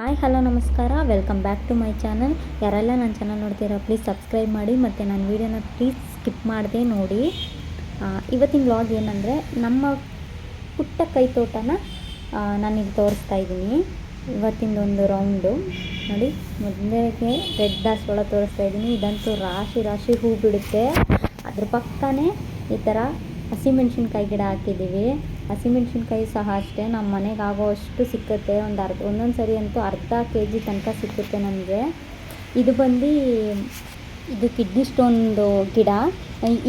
Hi, hello, ನಮಸ್ಕಾರ. Welcome back to my channel ಯಾರೆಲ್ಲ ನನ್ನ ಚಾನಲ್ ನೋಡ್ತೀರಾ ಪ್ಲೀಸ್ ಸಬ್ಸ್ಕ್ರೈಬ್ ಮಾಡಿ ಮತ್ತು ನನ್ನ ವೀಡಿಯೋನ ಪ್ಲೀಸ್ ಸ್ಕಿಪ್ ಮಾಡದೆ ನೋಡಿ. ಇವತ್ತಿನ ವ್ಲಾಗ್ ಏನಂದರೆ, ನಮ್ಮ ಪುಟ್ಟ ಕೈ ತೋಟನ ನಾನಿಲ್ಲಿ ತೋರಿಸ್ತಾ ಇದ್ದೀನಿ. ಇವತ್ತಿಂದೊಂದು ರೌಂಡು ನೋಡಿ, ಮೊದಲಿಗೆ ರೆಡ್ ದಾಸವಾಳ ತೋರಿಸ್ತಾ ಇದ್ದೀನಿ. ಇದಂತೂ ರಾಶಿ ರಾಶಿ ಹೂ ಬಿಡುತ್ತೆ. ಅದ್ರ ಪಕ್ಕನೇ ಈ ಥರ ಹಸಿಮೆಣ್ಸಿನ್ಕಾಯಿ ಗಿಡ ಹಾಕಿದ್ದೀವಿ. ಹಸಿಮೆಣ್ಸಿನ್ಕಾಯಿ ಸಹ ಅಷ್ಟೇ ನಮ್ಮ ಮನೆಗೆ ಆಗೋವಷ್ಟು ಸಿಕ್ಕುತ್ತೆ. ಒಂದು ಅರ್ಧ, ಒಂದೊಂದು ಸರಿ ಅಂತೂ ಅರ್ಧ ಕೆ ಜಿ ತನಕ ಸಿಕ್ಕುತ್ತೆ ನಮಗೆ. ಇದು ಬಂದು ಇದು ಕಿಡ್ನಿ ಸ್ಟೋನ್ದು ಗಿಡ.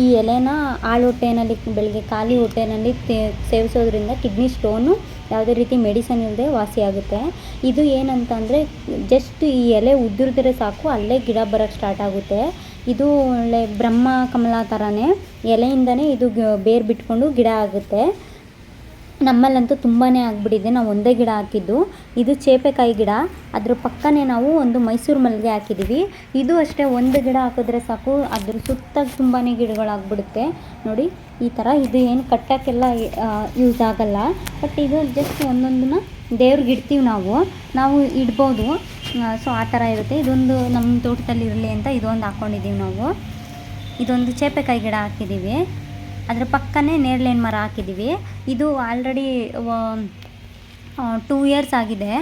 ಈ ಎಲೆನ ಆಳು ಹೊಟ್ಟೆನಲ್ಲಿ, ಬೆಳಗ್ಗೆ ಖಾಲಿ ಹೊಟ್ಟೆನಲ್ಲಿ ಸೇವಿಸೋದ್ರಿಂದ ಕಿಡ್ನಿ ಸ್ಟೋನು ಯಾವುದೇ ರೀತಿ ಮೆಡಿಸನ್ ಇಲ್ಲದೆ ವಾಸಿಯಾಗುತ್ತೆ ಇದು ಏನಂತಂದರೆ ಜಸ್ಟ್ ಈ ಎಲೆ ಉದುರಿದ್ರೆ ಸಾಕು, ಅಲ್ಲೇ ಗಿಡ ಬರೋಕ್ಕೆ ಸ್ಟಾರ್ಟ್ ಆಗುತ್ತೆ. ಇದು ಒಳ್ಳೆ ಬ್ರಹ್ಮ ಕಮಲ ಥರನೇ ಎಲೆಯಿಂದನೇ ಇದು ಬೇರು ಬಿಟ್ಕೊಂಡು ಗಿಡ ಆಗುತ್ತೆ. ನಮ್ಮಲ್ಲಂತೂ ತುಂಬಾ ಆಗಿಬಿಟ್ಟಿದೆ. ನಾವು ಒಂದೇ ಗಿಡ ಹಾಕಿದ್ದು. ಇದು ಚೇಪೆಕಾಯಿ ಗಿಡ. ಅದ್ರ ಪಕ್ಕನೇ ನಾವು ಒಂದು ಮೈಸೂರು ಮಲ್ಲಿಗೆ ಹಾಕಿದ್ದೀವಿ. ಇದು ಅಷ್ಟೇ ಒಂದು ಗಿಡ ಹಾಕಿದ್ರೆ ಸಾಕು. ಅದ್ರ ಸುತ್ತ ತುಂಬಾ ಗಿಡಗಳಾಗ್ಬಿಡುತ್ತೆ. ನೋಡಿ, ಈ ಥರ ಇದು ಏನು ಕಟ್ಟೋಕ್ಕೆಲ್ಲ ಯೂಸ್ ಆಗಲ್ಲ. ಬಟ್ ಇದು ಜಸ್ಟ್ ಒಂದೊಂದನ್ನ ದೇವ್ರಿಗೆ ಇಡ್ತೀವಿ ನಾವು. ನಾವು ಇಡ್ಬೋದು. ಸೊ ಆ ಥರ ಇರುತ್ತೆ. ಇದೊಂದು ನಮ್ಮ ತೋಟದಲ್ಲಿ ಇರಲಿ ಅಂತ ಇದೊಂದು ಹಾಕ್ಕೊಂಡಿದ್ದೀವಿ ನಾವು. ಇದೊಂದು ಚೇಪೆಕಾಯಿ ಗಿಡ ಹಾಕಿದ್ದೀವಿ. ಅದ್ರ ಪಕ್ಕನೇ ನೇರಳೆಹಣ್ಣು ಮರ ಹಾಕಿದ್ದೀವಿ. ಇದು ಆಲ್ರೆಡಿ ಟೂ ಇಯರ್ಸ್ ಆಗಿದೆ.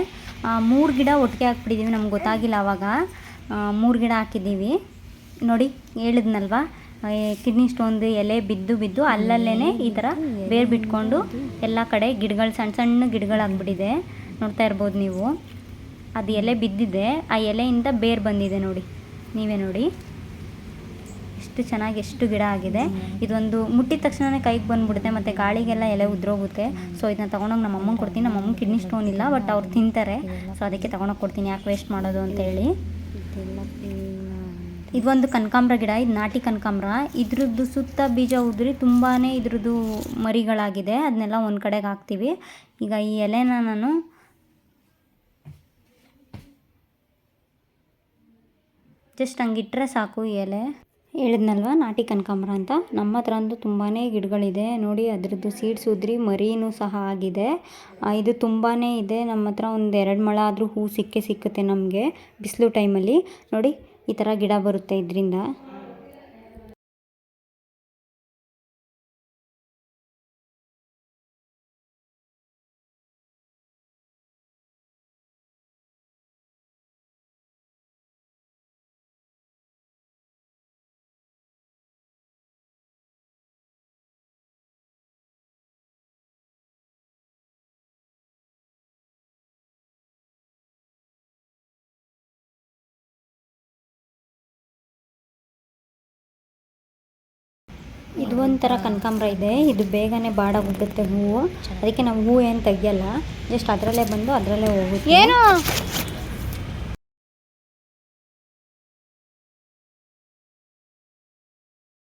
ಮೂರು ಗಿಡ ಒಟ್ಟಿಗೆ ಹಾಕ್ಬಿಟ್ಟಿದ್ದೀವಿ ನಮ್ಗೆ ಗೊತ್ತಾಗಿಲ್ಲ ಆವಾಗ ಮೂರು ಗಿಡ ಹಾಕಿದ್ದೀವಿ. ನೋಡಿ, ಹೇಳಿದ್ನಲ್ವಾ? ಕಿಡ್ನಿ ಸ್ಟೋನ್ದು ಎಲೆ ಬಿದ್ದು ಬಿದ್ದು ಅಲ್ಲಲ್ಲೇ ಈ ಥರ ಬೇರು ಬಿಟ್ಕೊಂಡು ಎಲ್ಲ ಕಡೆ ಗಿಡಗಳು ಸಣ್ಣ ಸಣ್ಣ ಗಿಡಗಳಾಗ್ಬಿಟ್ಟಿದೆ ನೋಡ್ತಾ ಇರ್ಬೋದು ನೀವು. ಅದು ಎಲೆ ಬಿದ್ದಿದೆ. ಆ ಎಲೆಯಿಂದ ಬೇರು ಬಂದಿದೆ ನೋಡಿ. ನೀವೇ ನೋಡಿ. ಎಷ್ಟು ಚೆನ್ನಾಗಿ ಎಷ್ಟು ಗಿಡ ಆಗಿದೆ. ಇದೊಂದು ಮುಟ್ಟಿದ ತಕ್ಷಣನೇ ಕೈಗೆ ಬಂದ್ಬಿಡುತ್ತೆ, ಮತ್ತು ಗಾಳಿಗೆಲ್ಲ ಎಲೆ ಉದ್ರೋಗುತ್ತೆ. ಸೊ ಇದನ್ನ ತೊಗೊಂಡೋಗಿ ನಮ್ಮ ಅಮ್ಮಂಗೆ ಕೊಡ್ತೀನಿ. ನಮ್ಮ ಅಮ್ಮಂಗೆ ಕಿಡ್ನಿ ಸ್ಟೋನ್ ಇಲ್ಲ ಬಟ್ ಅವ್ರು ತಿಂತಾರೆ. ಸೊ ಅದಕ್ಕೆ ತೊಗೊಂಡೋಗಿ ಕೊಡ್ತೀನಿ. ಯಾಕೆ ವೇಸ್ಟ್ ಮಾಡೋದು ಅಂತೇಳಿ. ಇದೊಂದು ಕನಕಾಂಬ್ರ ಗಿಡ, ಇದು ನಾಟಿ ಕನಕಾಂಬ್ರ. ಇದ್ರದ್ದು ಸುತ್ತ ಬೀಜ ಉದುರಿ ತುಂಬಾ ಇದ್ರದ್ದು ಮರಿಗಳಾಗಿದೆ. ಅದನ್ನೆಲ್ಲ ಒಂದು ಕಡೆಗೆ ಹಾಕ್ತೀವಿ. ಈಗ ಈ ಎಲೆನ ನಾನು ಜಸ್ಟ್ ಹಂಗಿಟ್ರೆ ಸಾಕು ಈ ಎಲೆ. ಹೇಳಿದ್ನಲ್ವ, ನಾಟಿ ಕನಕಾಂಬರ ಅಂತ? ನಮ್ಮ ಹತ್ರ ಅಂತೂ ತುಂಬಾ ಗಿಡಗಳಿದೆ. ನೋಡಿ, ಅದರದ್ದು ಸೀಡ್ಸ್ ಉದ್ರಿ ಮರಿನೂ ಸಹ ಆಗಿದೆ. ಇದು ತುಂಬಾ ಇದೆ. ನಮ್ಮ ಹತ್ರ ಒಂದು ಎರಡು ಮಳ ಆದರೂ ಹೂ ಸಿಕ್ಕೇ ಸಿಕ್ಕುತ್ತೆ ನಮಗೆ, ಬಿಸಿಲು ಟೈಮಲ್ಲಿ ನೋಡಿ, ಈ ಥರ ಗಿಡ ಬರುತ್ತೆ ಇದರಿಂದ. ಇದು ಒಂಥರ ಕನಕಾಂಬರ ಇದೆ. ಇದು ಬೇಗನೆ ಬಾಡಾಗೋಗುತ್ತೆ ಹೂವು. ಅದಕ್ಕೆ ನಾವು ಹೂವು ಏನು ತೆಗಿಯಲ್ಲ ಜಸ್ಟ್ ಅದರಲ್ಲೇ ಬಂದು ಅದರಲ್ಲೇ ಹೋಗುತ್ತೆ. ಏನು?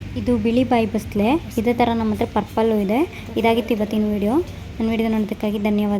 ಇದು ಬಿಳಿ ಬಾಯಿ ಬಸ್ಲೆ. ಇದೇ ಥರ ನಮ್ಮ ಹತ್ರ ಪರ್ಪಲ್ಲು ಇದೆ. ಇದಾಗಿತ್ತು ಇವತ್ತಿನ ವಿಡಿಯೋ ನನ್ನ ವಿಡಿಯೋ ನೋಡೋದಕ್ಕಾಗಿ ಧನ್ಯವಾದ.